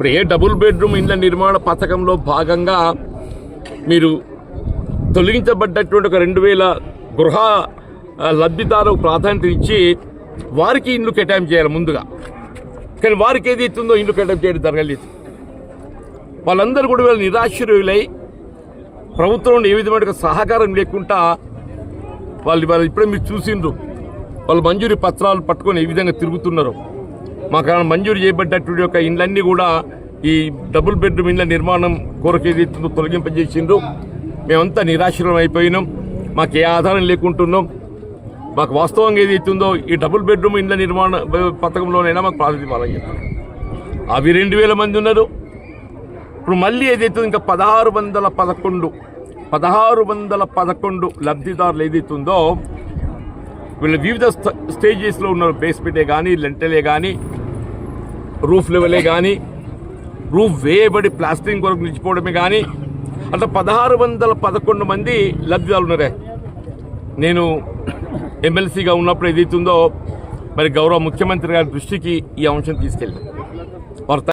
ఇప్పుడు ఏ double bedroom ఇండ్ల నిర్మాణ పథకంలో భాగంగా మీరు తొలగించబడ్డటువంటి ఒక రెండు వేల గృహ ఆ, లబ్ధిదారులకు ప్రాధాన్యత ఇచ్చి వారికి ఇండ్లు కేటాయింపు చేయాలి ముందుగా. కానీ వారికి ఏది ఇస్తుందో ఇండ్లు కేటాయింపు చేయడం జరగలేదు వాళ్ళందరూ కూడా వీళ్ళు నిరాశ్రయులై ప్రభుత్వం ఏ విధమైన సహకారం లేకుండా వాళ్ళు వాళ్ళు ఇప్పుడే మీరు చూసిండ్రు. వాళ్ళు మంజూరి పత్రాలు పట్టుకొని ఏ విధంగా తిరుగుతున్నారు. మాకు మంజూరు చేయబడ్డటువంటి యొక్క ఇండ్లన్నీ కూడా ఈ డబుల్ బెడ్రూమ్ ఇండ్ల నిర్మాణం కోరిక ఏదైతుందో తొలగింపజేసిండ్రు. మేమంతా నిరాశ్రం అయిపోయినాం. మాకు ఏ ఆధారం లేకుంటున్నాం. మాకు వాస్తవంగా ఏదైతుందో ఈ డబుల్ బెడ్రూమ్ ఇండ్ల నిర్మాణ పథకంలోనైనా మాకు ప్రాధాన్యత ఇవ్వాలని అవి రెండు వేల మంది ఉన్నారు. ఇప్పుడు మళ్ళీ ఏదైతుందో ఇంకా పదహారు వందల పదకొండు పదహారు వందల పదకొండు లబ్ధిదారులు ఏదైతుందో వీళ్ళు వివిధ స్టేజెస్లో ఉన్నారు. బేస్మెంటే కానీ లెంటలే కానీ రూఫ్ లెవెలే కానీ రూఫ్ వేయబడి ప్లాస్టింగ్ కొరకు నిలిచిపోవడమే కానీ అట్లా పదహారు వందల పదకొండు మంది లబ్ధిదారులు ఉన్నారే నేను ఎమ్మెల్సీగా ఉన్నప్పుడు ఏదైతుందో మరి గౌరవ ముఖ్యమంత్రి గారి దృష్టికి ఈ అంశం తీసుకెళ్ళాను